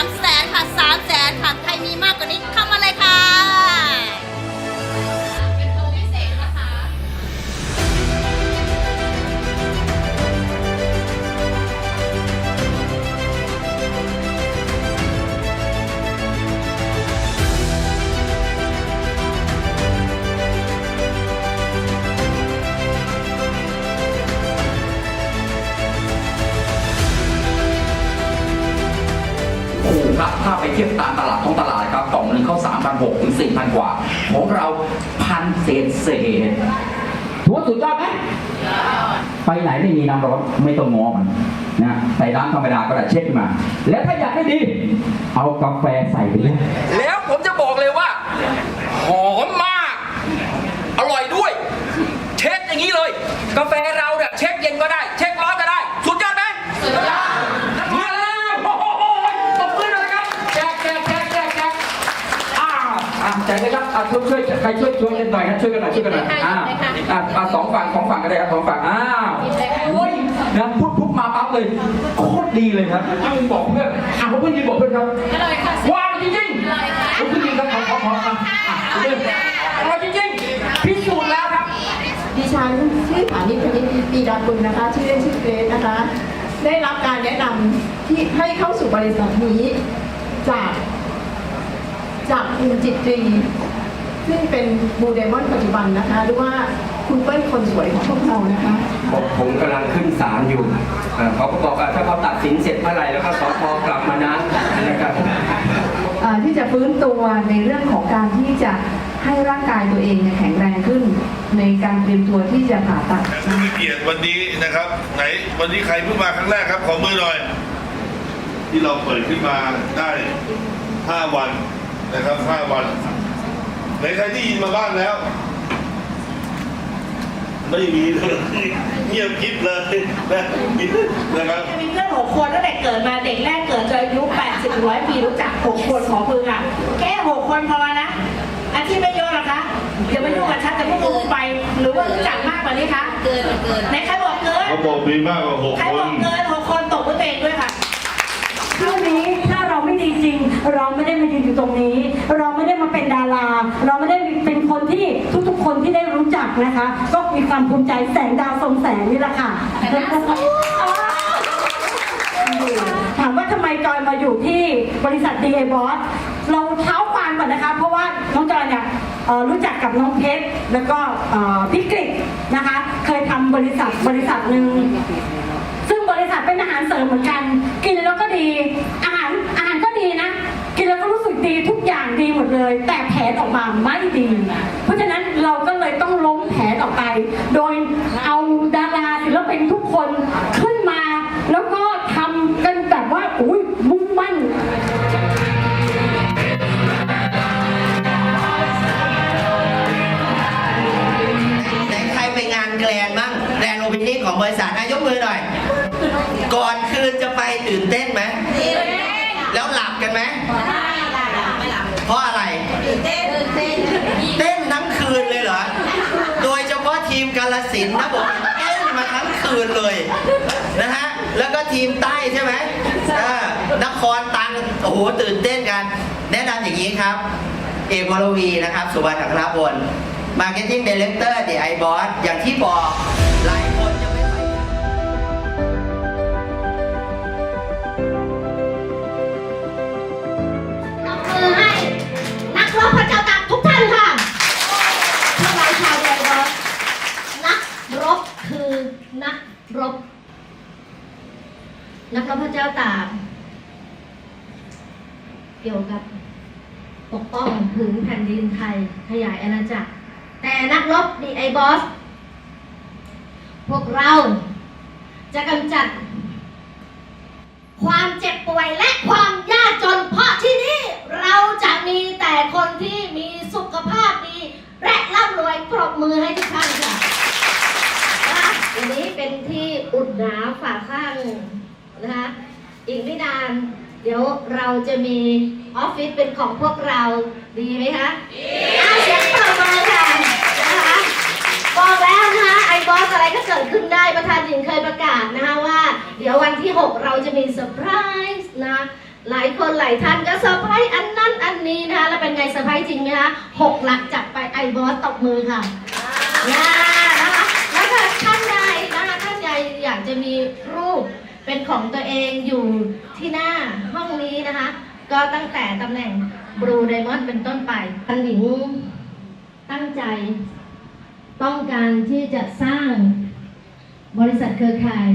ามแสนค่ะสามแสนค่ะใครมีมากกว่านี้เข้ ครับถ้าไปเทียบตามตลาดท้องตลาดครับกล่องหนึ่งเขาสามพันหกถึงสี่พันกว่า ของเราพันเศษเศษถือว่าสุดยอดไหมไปไหนไม่มีน้ำร้อนไม่ต้องงอมันนะใส่ร้านธรรมดาก็ได้เช็คขึ้นมา แล้วถ้าอยากให้ดี เอากาแฟใส่ไปเลยแล้วผมจะบอกเลยว่า หอมมาก อร่อยด้วย เช็คอย่างนี้เลย กาแฟเราเนี่ยเช็คเย็นก็ได้เช็คร้อนก็ได้สุดยอดไหมสุดยอดมาแล้วโอ้โหตบมือหน่อยครับแจกแจกแจกแจกแจกอ่าอ่าแจกเลยครับ อ่าช่วยช่วยใครช่วยช่วยกันหน่อยนะช่วยกันหน่อยช่วยกันหน่อยอ่าอ่าอ่าสองฝั่งสองฝั่งก็ได้ครับสองฝั่งอ้าวโอ้ยนะพูดปุ๊บมาปั๊บเลยโคตรดีเลยครับยืนบอกเพื่อนอะผมเพื่อนยืนบอกเพื่อนครับอร่อยค่ะว้าวจริงๆผมเพื่อนยืนครับขอขอขออะอะเพื่อนอร่อยจริงๆพิสูจน์แล้วครับดิฉันชื่อฐานิพนิชปีดาคุณนะคะ ชื่อเล่นชื่อเกรซนะคะ ได้รับการแนะนำที่ให้เข้าสู่บริษัทนี้จากจากคุณจิตตรี ซึ่งเป็นบูเดมอนปัจจุบันนะคะ หรือว่าคุณเปิ้ลคนสวยของพวกเรานะคะ ผมผมกำลังขึ้นศาลอยู่เอ่อเขาก็บอกว่าถ้าเขาตัดสินเสร็จเมื่อไหร่แล้วก็สพกลับมานะนะครับเอ่อที่จะฟื้นตัวในเรื่องของการที่จะให้ร่างกายตัวเองเนี่ยแข็งแรงขึ้น ในการเตรียมตัวที่จะผ่าตัดผู้มีเกียรติวันนี้นะครับ ไหนวันนี้ใครเพิ่งมาครั้งแรกครับขอมือหน่อย ที่เราเปิดขึ้นมาได้ 5 วันนะครับ 5 วัน ไหนใครที่ยินมาบ้างแล้ว ไม่มีเลยเงียบกริบเลยนะนะครับมีเพื่อนหกคนตั้งแต่เกิดมาเด็กแรกเกิดจนอายุ80ร้อยปีรู้จักหกคนขอมือค่ะแค่หกคนพอนะอันที่ไม่เยอะหรอคะอย่ามายุ่งกับฉันจะพวกมึงไป หรือว่ารู้จักมากกว่านี้คะเกินเกินไหนใครบอกเกินเขาบอกมีมากกว่าหกใครคบอนกเกินหกคนตกมือเตะด้วยค่ะเรื่อง นี้ถ้าเราไม่ดีจริง เราไม่ได้มายืนอยู่ตรงนี้ เราไม่ได้มาเป็นดารา เราไม่ได้เป็นคนที่ทุกๆ คนที่ได้รู้จักนะคะ ก็มีความภูมิใจแสงดาวทรงแสงนี่แหละค่ะ ถามว่าทำไมจอยมาอยู่ที่บริษัท DA Boss เราเท้าความก่อนนะคะ เพราะว่าน้องจอยเนี่ยรู้จักกับน้องเพชรแล้วก็เอ่อพี่กฤษนะคะ เคยทำบริษัทบริษัทหนึ่งซึ่งบริษัทเป็นอาหารเสริมเหมือนกัน กินแล้วก็ดี อาหารอาหารก็ดีนะ กินแล้วก็รู้สึกดีทุกอย่างดีหมดเลย แต่แผนออกมาไม่ดี เพราะฉะนั้นเราก็เลยต้องล้มแผนออกไป โดยเอาดาราศิลปินทุกคนขึ้นมาแล้วก็ทำกันแบบว่าอุ้ยมุ่งมั่นไหนใครไปงานแกลนบ้างแกลนโอเพนนิ่งของบริษัทอายกมือหน่อย ก่อนคืนจะ เต้นไหมแล้วหลับกันไหมเพราะอะไร เต้นทั้งคืนเลยเหรอ โดยเฉพาะทีมกาลสินธุ์นะผมเต้นมาทั้งคืนเลยนะฮะ แล้วก็ทีมใต้ใช่ไหมเออนครตังโอ้โหตื่นเต้นกัน แนะนำอย่างนี้ครับ เอกวรวีนะครับ สุวรรณอัครพล Marketing Director เดไอบอสอย่างที่บอกหลายคน นักรบพระเจ้าตากเกี่ยวกับปกป้องผืนแผ่นดินไทย ขยายอาณาจักร แต่นักรบดีไอบอส พวกเราจะกำจัด ความเจ็บป่วยและความยากจน เพราะที่นี่เราจะมีแต่คนที่มีสุขภาพดี และร่ำรวยปรบมือให้ทุกท่านค่ะอะวันนี้เป็นที่อุดหนาฝาข้าง นะคะอีกไม่นาน เดี๋ยวเราจะมีออฟฟิศเป็นของพวกเราดีไหมคะดีเสียงปรบมือค่ะนะคะบอกแล้วนะคะไอบอสอะไรก็เกิดขึ้นได้ประธานหญิงเคยประกาศนะคะว่า เดี๋ยววันที่ 6 เราจะมีเซอร์ไพรส์นะหลายคนหลายท่านก็เซอร์ไพรส์อันนั้นอันนี้นะคะแล้วเป็นไงเซอร์ไพรส์จริงไหมคะหกหลักจัดไปไอบอสตบมือค่ะนะนะคะแล้วก็ท่านใดนะคะท่านใดอยากจะมีรูป เป็นของตัวเองอยู่ที่หน้าห้องนี้นะคะ ก็ตั้งแต่ตำแหน่งบลูไดมอนด์เป็นต้นไปอันหลิงตั้งใจ ต้องการที่จะสร้างบริษัทเครือข่าย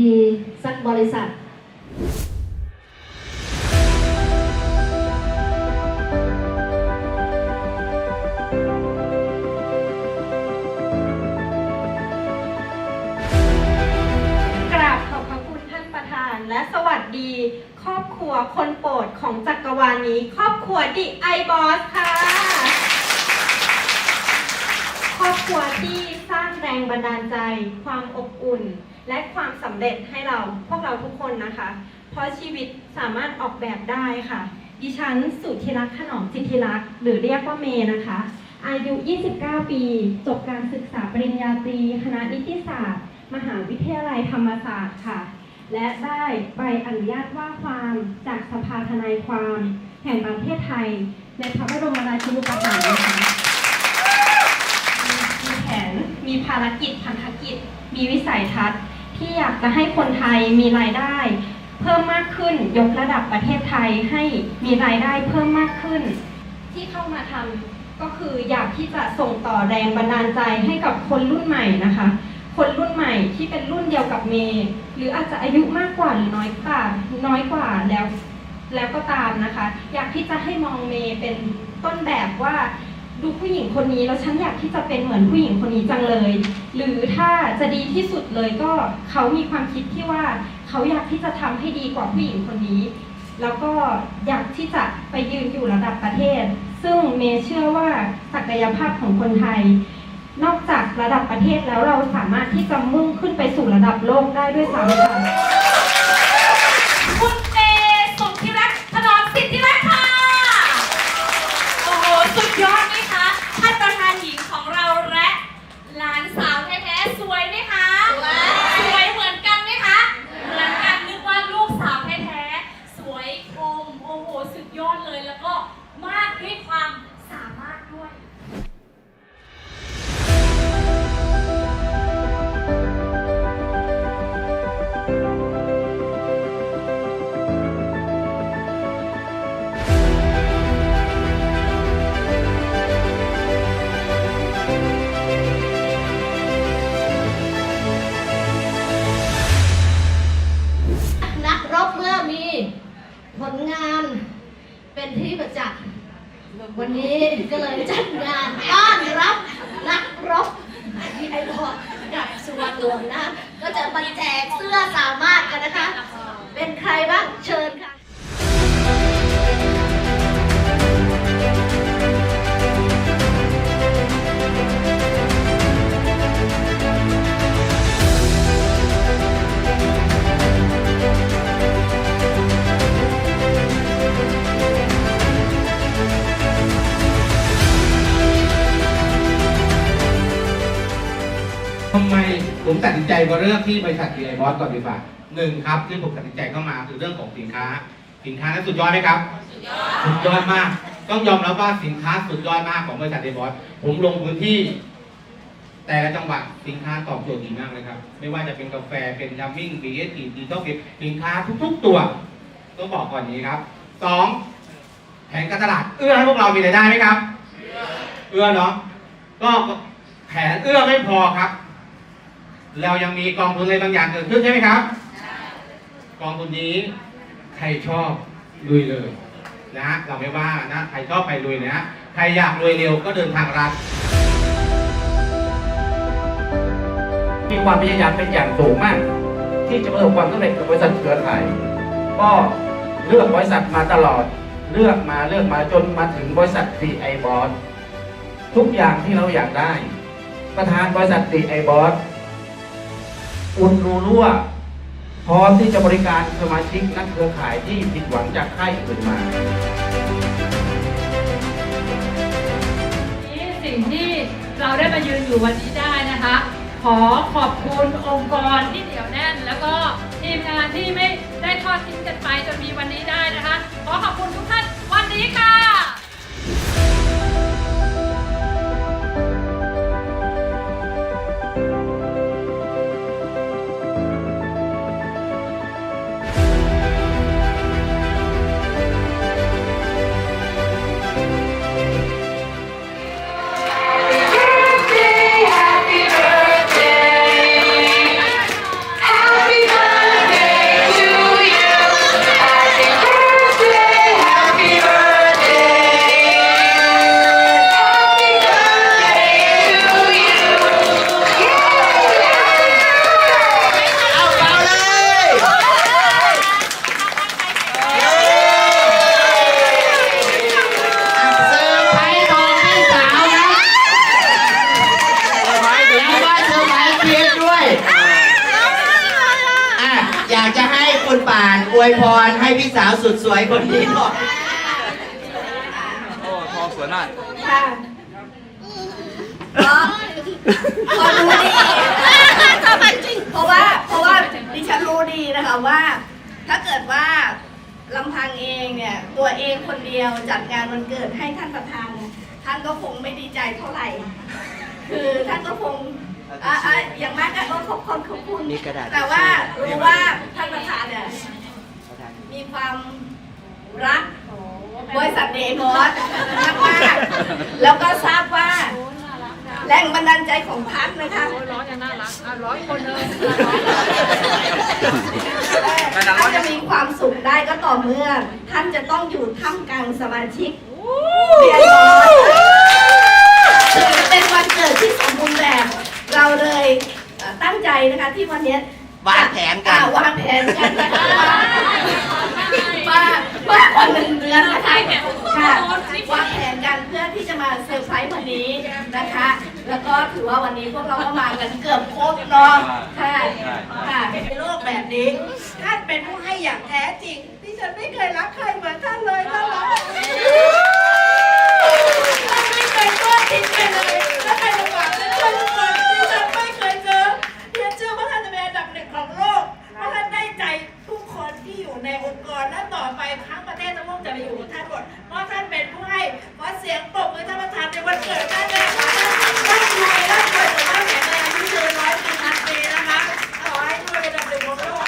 ดีๆ สักบริษัท ดี ครอบครัวคนโปรดของจักรวาลนี้ ครอบครัวดิไอบอสค่ะ ครอบครัวที่สร้างแรงบันดาลใจ ความอบอุ่น และความสำเร็จให้เราพวกเราทุกคนนะคะ เพราะชีวิตสามารถออกแบบได้ค่ะ ดิฉันสุธิรักษ์ขนอมสิทธิรักษ์หรือเรียกว่าเมย์นะคะ อายุ 29 ปี จบการศึกษาปริญญาตรี คณะนิติศาสตร์ มหาวิทยาลัยธรรมศาสตร์ค่ะ และได้ใบอนุญาตว่าความจากสภาทนายความแห่งประเทศไทย ในพระบรมราชูปถัมภ์นะคะมีแผน มีภารกิจพันธกิจ มีวิสัยทัศน์ ที่อยากจะให้คนไทยมีรายได้ เพิ่มมากขึ้น ยกระดับประเทศไทยให้มีรายได้เพิ่มมากขึ้น ที่เข้ามาทำก็คืออยากที่จะส่งต่อแรงบันดาลใจให้กับคนรุ่นใหม่นะคะ คนรุ่นใหม่ที่เป็นรุ่นเดียวกับเมย์หรืออาจจะอายุมากกว่าหรือน้อยกว่าน้อยกว่าแล้ว แล้วก็ตามนะคะ อยากที่จะให้มองเมย์เป็นต้นแบบว่าดูผู้หญิงคนนี้แล้วฉันอยากที่จะเป็นเหมือนผู้หญิงคนนี้จังเลย หรือถ้าจะดีที่สุดเลยก็เขามีความคิดที่ว่าเขาอยากที่จะทำให้ดีกว่าผู้หญิงคนนี้ แล้วก็อยากที่จะไปยืนอยู่ระดับประเทศ ซึ่งเมย์เชื่อว่าศักยภาพของคนไทย นอกจากระดับประเทศแล้วเราสามารถที่จะมุ่งขึ้นไปสู่ระดับโลกได้ด้วยซ้ำค่ะ กัวรรณหลวงนะ ก็จะมาแจกเสื้อสามารถกันนะคะ เป็นใครบ้างเชิญ ผมตัดสินใจมาเลือกที่บริษัทดีไอบอสก่อนดีกว่าหนึ่งครับที่ผมตัดสินใจเข้ามาคือเรื่องของสินค้า สินค้านั้นสุดยอดไหมครับ สุดยอดมาก ต้องยอมรับว่าสินค้าสุดยอดมากของบริษัทดีไอบอสผมลงพื้นที่ แต่ละจังหวัดสินค้าตอบโจทย์ดีมากเลยครับ ไม่ว่าจะเป็นกาแฟเป็นยัมมิ่งบีเอสทีดีต้องสินค้าทุก ๆ ตัวต้องบอกก่อนนี้ครับสองแผนการตลาดเอื้อให้พวกเรามีรายได้ไหมครับ เอื้อเนาะก็แผนเอื้อไม่พอครับ เรายังมีกองทุนอะไรบางอย่างเกิดขึ้นใช่ไหมครับกองทุนนี้ใครชอบลุยเลยนะ เราไม่ว่านะ ใครชอบไปลุยนะ ใครอยากรวยเร็วก็เดินทางรัดมีความพยายามเป็นอย่างสูงมาก ที่จะประสบความสำเร็จกับบริษัทเครือข่ายก็เลือกบริษัทมาตลอด เลือกมาเลือกมาจนมาถึงบริษัท DI b o s ทุกอย่างที่เราอยากได้ ประธานบริษัท DI b o s อุ่ นรูรั่วพร้อมที่จะบริการสมาชิกนักเครือข่ายที่ผิดหวังจากค่ายอื่นมา นี้สิ่งที่เราได้มายืนอยู่วันนี้ได้นะคะ ขอขอบคุณองค์กรที่เหนียวแน่น แล้วก็ทีมงานที่ไม่ได้ทอดทิ้งกันไปจนมีวันนี้ได้นะคะ ขอขอบคุณทุกท่านวันนี้ค่ะ อยากจะให้คุณป่านอวยพรให้พี่สาวสุดสวยคนนี้หน่อยโอ้ทองสวยมากค่ะก็ก็รู้ดีทำไมจริงเพราะว่าเพราะว่าดิฉันรู้ดีนะคะว่า ถ้าเกิดว่าลำพังเองเนี่ยตัวเองคนเดียวจัดงานวันเกิดให้ท่านประธานเนี่ยท่านก็คงไม่ดีใจเท่าไหร่ คือท่านก็คง อะอะอย่างมากก็ขอบคุณขอบคุณมีกระดาษ แต่ว่ารู้ว่าท่านประธานเนี่ยมีความรักบริษัทเดมอสมากๆแล้วก็ทราบว่าแรงบันดาลใจของท่านนะคะร้อยยังน่ารักอะร้อยคนเลยท่านจะมีความสุขได้ก็ต่อเมื่อ ท่านจะต้องอยู่ท่ามกลางสมาชิกเรียนร้อยเป็นวันเกิดที่สมบูรณ์แบบ เราเลยเอ่อตั้งใจนะคะที่วันเนี้ยวางแผนกัน อ่าวางแผนกันนะคะว่าว่าวันหนึ่งเดือนนะคะค่ะวางแผนกันเพื่อที่จะมาเซอร์ไพรส์วันนี้นะคะ แล้วก็ถือว่าวันนี้พวกเราก็มากันเกือบครบเนาะค่ะค่ะในโลกแบบนี้ท่านเป็นผู้ให้อย่างแท้จริงที่ฉันไม่เคยรักใครเหมือนท่านเลยท่านรักะท่านเป็นผู้ให้เพราะเสียงปรบมือท่านประธานในวันเกิดท่านเลยค่ะท่านรวยร่ำรวยสุขภาพแข็งแรงที่เจอร้อยปีพันปีนะคะขอให้านเป็นอันดับหนึ่งของโลก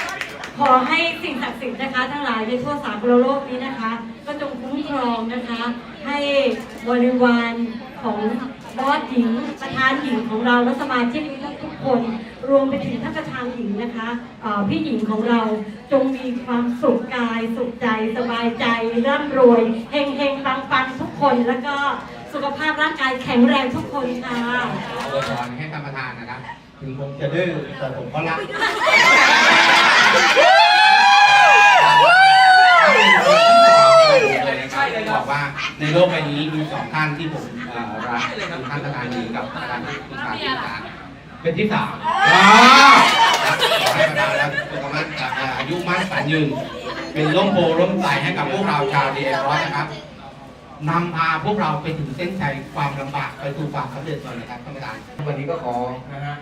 ขอให้สิ่งศักดิ์สิทธิ์นะคะ ทั้งหลายในทั่วสากลโลกนี้นะคะ ก็จงคุ้มครองนะคะ ให้บริวารของบอสหญิงประธานหญิงของเราและสมาชิกทุกๆคน รวมไปถึงท่านประธานหญิงนะคะเอ่อพี่หญิงของเราจงมีความสุขกาย สุขใจสบายใจร่ำรวยเฮงเฮงปังปังทุกคน แล้วก็สุขภาพร่างกายแข็งแรงทุกคนค่ะอวยพรให้ท่านประธานนะครับ ถึงผมจะดื้อแต่ผมก็รักบอกว่าในโลกใบนี้มีสองท่านที่ผมเอ่อรักคือท่านประธานดีกับประธานที่ปรึกษาที่สาม เป็นที่สามว้าวขอให้ประธานและสุขภาพเอ่ออายุมั่นขวัญยืน เป็นร่มโพร่มใสให้กับพวกเราชาวดีเอ็ร้อยนะครับนำพาพวกเราไปถึงเส้นชัยความลำบากไปสู่ความสำเร็จก่อนนะครับท่านประธานวันนี้ก็ขอนะฮะ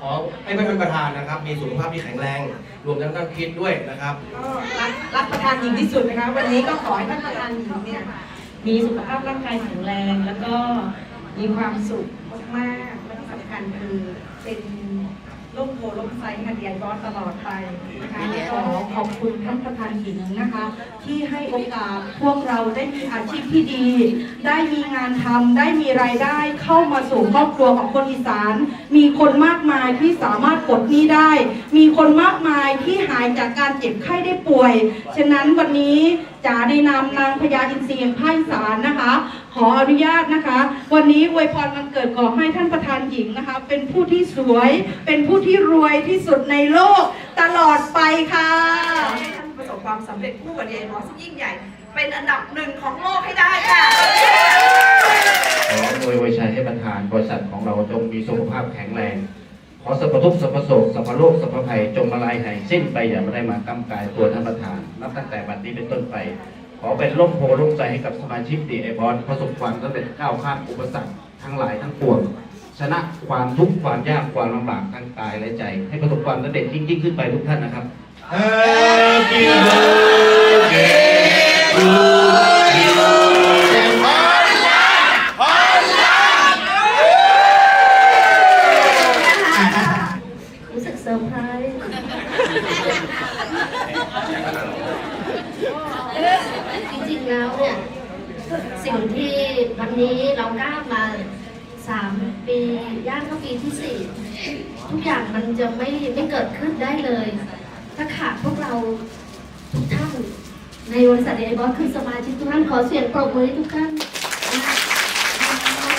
ขอให้ท่านประธานนะครับ มีสุขภาพที่แข็งแรง รวมทั้งท่านคิดด้วยนะครับก็รักรักประธานหญิงที่สุดนะคะวันนี้ก็ขอให้ท่านประธานหญิงเนี่ยมีสุขภาพร่างกายแข็งแรง แล้วก็มีความสุขมากๆและที่สำคัญคือ เป็นร่มโพล่มไซค่ะเดียนบอสตลอดไปนะคะขอขอบคุณท่านประธานหญิงนะคะ ที่ให้โอกาสพวกเราได้มีอาชีพที่ดี ได้มีงานทำได้มีรายได้เข้ามาสู่ครอบครัวของคนอีสาน มีคนมากมายที่สามารถปลดหนี้ได้ มีคนมากมายที่หายจากการเจ็บไข้ได้ป่วย ฉะนั้นวันนี้จ๋าในนามนางพญาอินทรีย์แห่งภาคอีสานนะคะ ขออนุญาตนะคะ วันนี้อวยพรวันเกิดขอให้ท่านประธานหญิงนะคะ เป็นผู้ที่สวย เป็นผู้ที่รวยที่สุดในโลกตลอดไปค่ะให้ท่านประสบความสำเร็จคู่กับเดนมอสยิ่งใหญ่ เป็นอันดับหนึ่งของโลกให้ได้ค่ะขออำนวยไวยชัยให้ประธานบริษัทของเราจงมีสุขภาพแข็งแรง ขอสัพพทุกข์สัพพโศกสัพพโรคสัพพภัยจงมาลายหายสิ้นไปอย่ามาได้มากำกายตัวท่านประธาน นับตั้งแต่บัดนี้เป็นต้นไป ขอเป็นร่มโพร่มใจให้กับสมาชิกดีไอบอลประสบความสำเร็จก้าวข้ามอุปสรรคทั้งหลายทั้งปวงชนะความทุกข์ความยากความลำบากทั้งกายและใจ ให้ประสบความสำเร็จยิ่งขึ้นไปทุกท่านนะครับ Happy birthday to you เราก้าวมาสามปีย่างเข้าปีที่สี่ทุกอย่างมันจะไม่ไม่เกิดขึ้นได้เลย ถ้าขาดพวกเราทุกท่านในบริษัทเอบอสคือสมาชิกทุกท่านขอเสียงปรบมือให้ทุกท่าน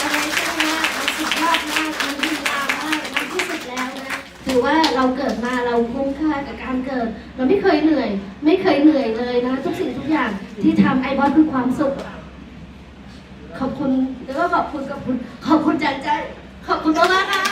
อะไรกันมากมันสุดยอดมากมันดีงามมากมันที่สุดแล้วนะถือว่าเราเกิดมาเราคุ้มค่ากับการเกิด เราไม่เคยเหนื่อย ไม่เคยเหนื่อยเลยนะ ทุกสิ่งทุกอย่างที่ทำไอบอสคือความสุข ขอบคุณแล้วก็ขอบคุณขอบคุณ ขอบคุณจากใจ ขอบคุณมากๆค่ะ